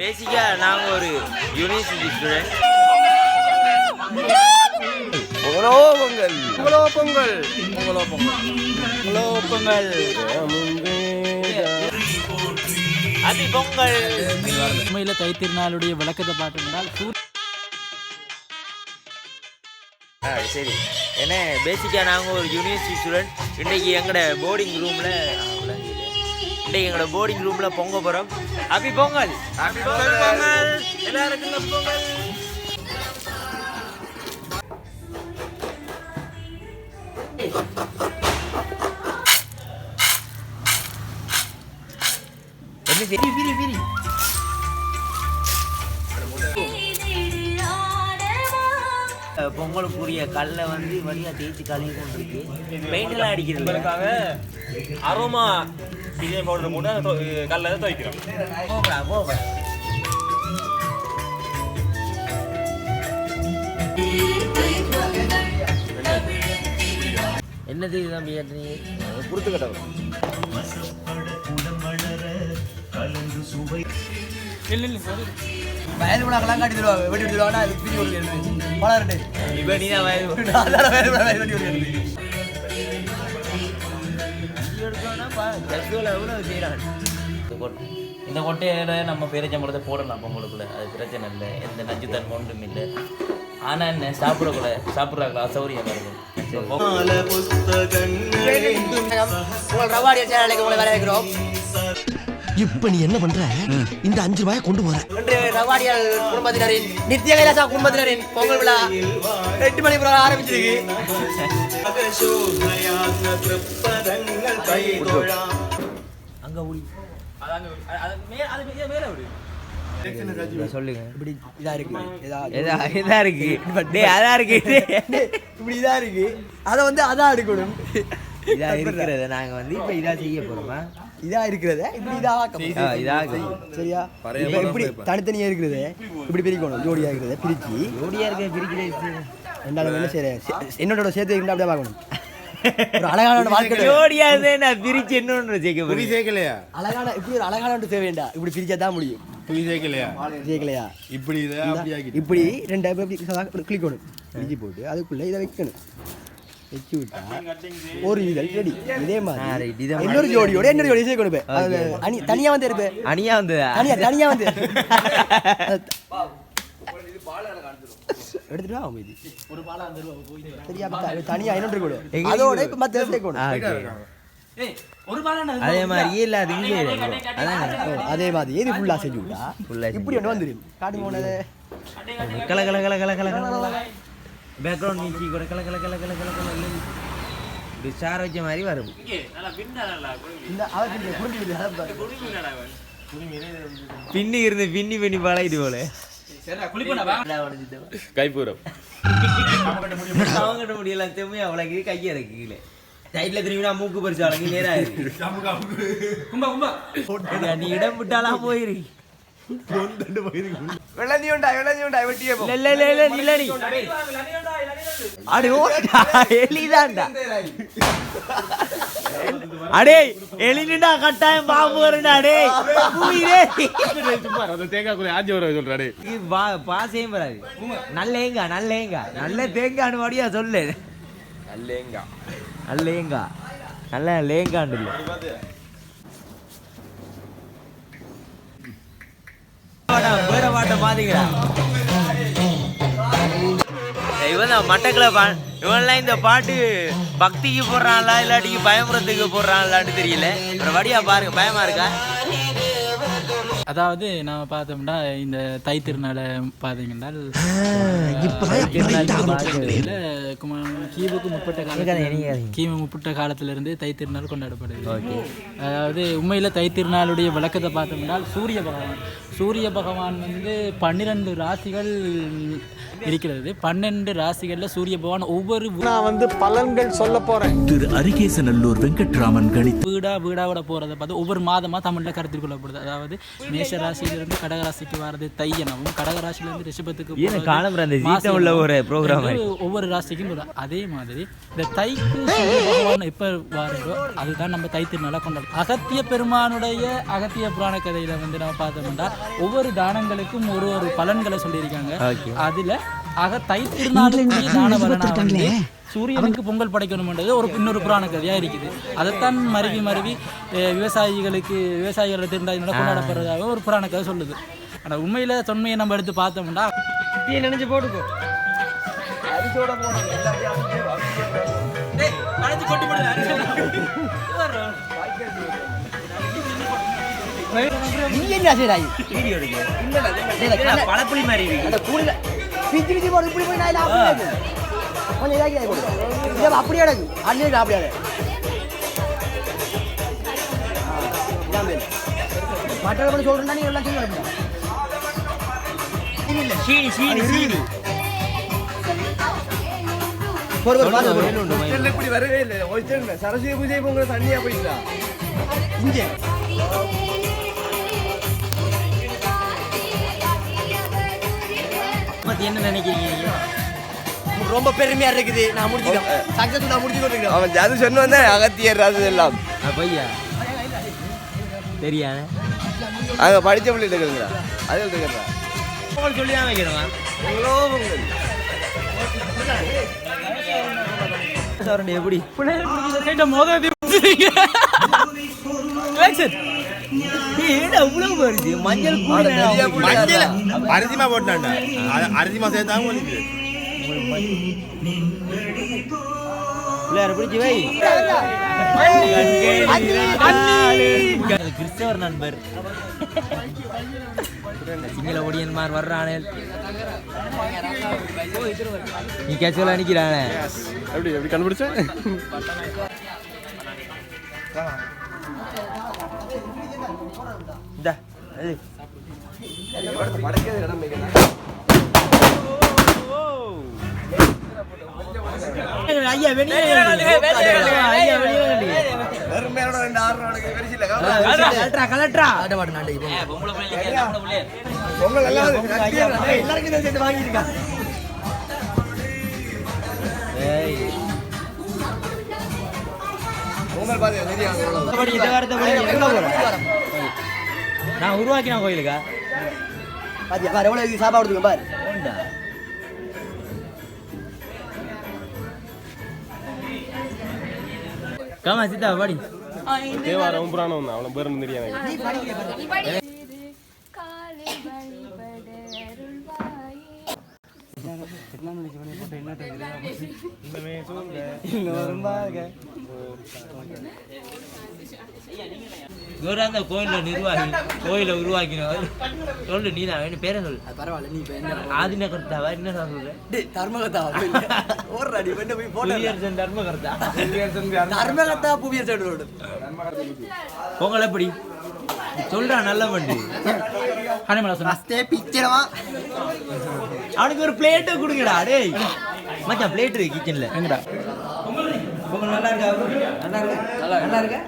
பேசிக்காக நாங்கள் ஒரு யூனிவர்சிட்டி ஸ்டூடெண்ட் பொங்கலோ பொங்கல் பொங்கலோ பொங்கல் பொங்கலோ பொங்கல் பொங்கலோ பொங்கல் அதி பொங்கல். உண்மையில் தைத்திருநாளுடைய விளக்கத்தை பார்த்தோம்னால் சூரிய ஆ சரி. என்ன பேசிக்காக நாங்கள் ஒரு யூனிவர்சிட்டி ஸ்டூடெண்ட் இன்றைக்கி எங்களோட போர்டிங் ரூமில் இன்றைக்கி எங்களோட போர்டிங் ரூமில் பொங்க போகிறோம் ஹாப்பி பொங்கல். ஹாப்பி பொங்கல் பொங்கல். எல்லாருக்கும் பொங்கல். என்ன சரி பொங்கலுக்குரிய கல்லை வந்து வழியாக தேய்ச்சி கழுவி கொண்டிருக்கு. பெயிண்டெல்லாம் அடிக்கிறது உங்களுக்காக அரோமா டிசைன் பவுடர் தொ- கல்ல துவைக்கிறோம் என்னது தம்பி? நீங்க கொடுத்து கடவுள் வயது விழாக்கெல்லாம் காட்டி தருவாங்க. வெட்டி விட்டுருவாங்கன்னா அது வளரட்டு இப்போ நீ தான் வயது இந்த கொட்டையில நம்ம பேரிச்சம்பழத்தை போடலாம் பொங்கலுக்குள்ள அது பிரச்சனை இல்லை. எந்த நச்சுத்தன்மை ஒன்றும் இல்லை. ஆனா என்ன சாப்பிடக்கூட சாப்பிட்றாங்களா? அசௌரியம் இருக்கும் இப்ப நீ என்ன பண்ற? இந்த அஞ்சு ரூபாய கொண்டு போற. ரவாடியல் குடும்பத்தினரின் நித்திய கைலாசா குடும்பத்தினரின் பொங்கல் விழா எட்டு மணி பிறகு ஆரம்பிச்சிருக்கு அங்கே ஊடி சொல்லுங்க. இப்படி இதா இருக்கு. இதா இருக்கு. டேய் அதான் இருக்கு. இப்படி இதா இருக்கு. அதை வந்து அதான் எடுக்கணும். இதா இருக்கிறத நாங்க வந்து இப்ப இதா செய்ய போறோமா? இதா இருக்கிறத இப்படி இதா இதா. சரியா? இப்ப இப்படி தனித்தனியா இருக்கிறது இப்படி பிரிக்கணும். ஜோடியா இருக்கிறத பிரிச்சு. ஜோடியா இருக்க பிரிக்கிறது ரெண்டாலும் என்ன செய்யற என்னோட சேர்த்து அப்படியே பார்க்கணும். ஒரு அழகான வாழ்க்கை ஜோடியா இருந்தே நான் பிரிச்சு இன்னொன்று சேர்க்க போறேன் சேர்க்கலையா அழகான இப்படி ஒரு அழகான ஒன்று தேவை வேண்டாம். இப்படி பிரிச்சா தான் முடியும். புளி சேர்க்கலையா சேர்க்கலையா இப்படி இதை இப்படி ரெண்டு இப்படி கிளிக்கணும் பிரிச்சு போட்டு அதுக்குள்ள இதை வைக்கணும். வச்சு விட்டா ஒரு இதழ் ரெடி. இதே. மாதிரி இன்னொரு ஜோடியோட இன்னொரு ஜோடி சேர்க்கணும் இப்ப. அணி தனியா வந்து இருப்பேன் அணியா வந்ததா தனியா தனியா வந்து. எடுத்துட்டு வா தனியா இன்னொன்று கூட. அதோட? இப்ப மத்த. அதே மாதிரி இல்ல அது இங்கே மாதிரி ஏது ஃபுல்லா செஞ்சு விட்டா? இப்படி ஒன்று வந்துடும் காட்டுங்க போனது. கல கல கல கல கல கல. பேக்ரவுண்ட் மியூசிக் கூட கல கல கல கல கல கல. இப்படி வச்ச மாதிரி வரும். இந்த பாரு. பின்னி இருந்து பின்னி பின்னி பழகிட்டு போல. கைப்பூரம் அவங்ககிட்ட முடியல செம்மையா அவ்வளவு கையை இருக்கு கீழே சைட்ல திரும்பினா மூக்கு பறிச்சு அழகு நேரா இருக்கு நீ இடம் விட்டாலாம் போயிரு. எலிதான்டா அடே எலினுடா கட்டாயம் பாம்பு வருடா டே புரியுதே சும்மா அந்த தேங்காய் கூட ஆஞ்சி வர சொல்றாரு இது பா பாசையும் வராது. நல்லேங்கா நல்லேங்கா நல்ல தேங்கான்னு மடியா சொல்லு. அல்லேங்கா நல்லேங்கா நல்ல லேங்காண்டு வேற பாட்டை பாத்தீங்களா? இவன் பா இவன்லாம் இந்த பாட்டு பக்திக்கு போடுறான்ல இல்லாட்டிக்கு பயமுறத்துக்கு போடுறான்லான்னு தெரியல. அப்புறம் வடியா பாருங்க பயமா இருக்கா? அதாவது நம்ம பார்த்தோம்னா இந்த தை திருநாளை பார்த்தீங்கன்னா கிமுக்கு முப்பட்ட காலத்துல கிமு முப்பட்ட காலத்திலிருந்து தை திருநாள் கொண்டாடப்படுது அதாவது உண்மையில் தை திருநாளுடைய விளக்கத்தை பார்த்தோம்னா சூரிய பகவான். சூரிய பகவான் வந்து பன்னிரெண்டு ராசிகள் இருக்கிறது. பன்னெண்டு ராசிகளில் சூரிய பகவான் ஒவ்வொரு நான் வந்து பலன்கள் சொல்ல போறேன். திரு அரிகேசநல்லூர் வெங்கட்ராமன் கணித் வீடா வீடாவோட போகிறத பார்த்து ஒவ்வொரு மாதமாக தமிழில் கருத்தில் கொள்ளப்படுது. அதாவது மேஷ ராசியிலிருந்து கடகராசிக்கு வர்றது தை எனவும் கடகராசியிலிருந்து ரிஷபத்துக்கு காலம் உள்ள ஒரு program என்று ஒவ்வொரு ராசிக்கும் அதே மாதிரி இந்த தைக்கு சூரிய பகவான் எப்போ வாரோ அதுதான் நம்ம தை திருநாளாக கொண்டாடுறோம் அகத்திய பெருமானுடைய அகத்திய புராண கதையில வந்து நம்ம பார்த்தோம்னா ஒவ்வொரு தானங்களுக்கும் ஒரு ஒரு பலன்களை சொல்லியிருக்காங்க. அதுல ஆக தான பலனா வந்து சூரியனுக்கு பொங்கல் படைக்கணும்ன்றது ஒரு இன்னொரு புராண கதையா இருக்குது. அதைத்தான் மருவி மருவி விவசாயிகளுக்கு விவசாயிகளோட திருநாள் கொண்டாடப்படுறதாக ஒரு புராண கதை சொல்லுது. ஆனா உண்மையில தொன்மையை நம்ம எடுத்து பார்த்தோம்னா இப்படியே நினைச்சு போட்டுக்கோ. நீ என்ன செய்றாய் வீடியோ எடுக்க பழப்புளி மாதிரி அந்த கூலில பிச்சு பிச்சு போடு இப்படி போய் நான். கொஞ்சம் இதாக்கி இதை அப்படியே கிடக்கு அள்ளி அப்படியே. மற்றவர்கள் சொல்றேன்னா நீ எல்லாம் செய்ய சீனி இப்படி வரவே இல்லை. சரஸ்வதி பூஜை பொங்கல் தண்ணியா போயிட்டா இங்கே. மத்தி என்ன நினைக்கிறீங்க? ரொம்ப பெருமையா இருக்குது. நான் முடிச்சுக்கிறேன் சக்சஸ் நான் முடிச்சு கொண்டிருக்கிறேன் அவன் அது சொன்ன வந்தேன் அகத்தியர் அது எல்லாம் பையா? தெரியாது. அங்க படிச்ச பிள்ளை இருக்கிறா அது இருக்கிறா பொங்கல் சொல்லி தான் வைக்கணும் எவ்வளோ எப்படி? ஏடா இவ்வளவு வருது? மஞ்சள் மஞ்சள் அரிசிமா போட்டான்டா. அரிசிமா சேர்த்தாங்க ஒழிக்குது. கிறிஸ்தவர் நண்பர். சிங்கள ஒடியன்மார் வர்றானே. நீ கேச்சுவலா நிக்கிறானே. எப்படி எப்படி கண்டுபிடிச்சேன் இந்தா ஐயா வெளியே ஐயா வெளியே ரெண்டு ஆறு நாளைக்கு பொங்கல் எல்லாம் எல்லாருக்கும் இந்த சேர்த்து வாங்கியிருக்கான் பொங்கல் பாத்து தெரியும் படி இந்த வாரத்தை எங்க போறோம் நான் உருவாக்கின கோயிலுக்கா? பாத்தியா பாரு எவ்வளவு இது சாப்பாடு கொடுத்துருக்கேன் பாரு. உண்டா? கமா சித்தா படி தேவாரம் புராணம் தான் அவனை பேருந்து தெரியாது. இவரா அந்த கோயில நிர்வாகி கோயில உருவாக்கினவர் சொல்லு நீ தான் வேணும் பேரை சொல்லு பரவாயில்ல நீ இப்ப என்ன ஆதின கர்த்தாவா என்ன சொல்ற டேய் தர்மகத்தா ஓடுறா நீ பண்ண போய் போட்டோ தர்மகர்த்தா தர்ம கர்த்தா தர்மகத்தா புவிய சைடு ரோடு பொங்கல் எப்படி சொல்றா நல்ல வண்டி ஹனிமலா சொன்னா அஸ்தே அவனுக்கு ஒரு பிளேட்டை கொடுங்கடா டேய் மச்சான் பிளேட் இருக்கு கிச்சன்ல எங்கடா? பொங்கல் நல்லா இருக்கா? நல்லா இருக்கா? நல்லா இருக்கா?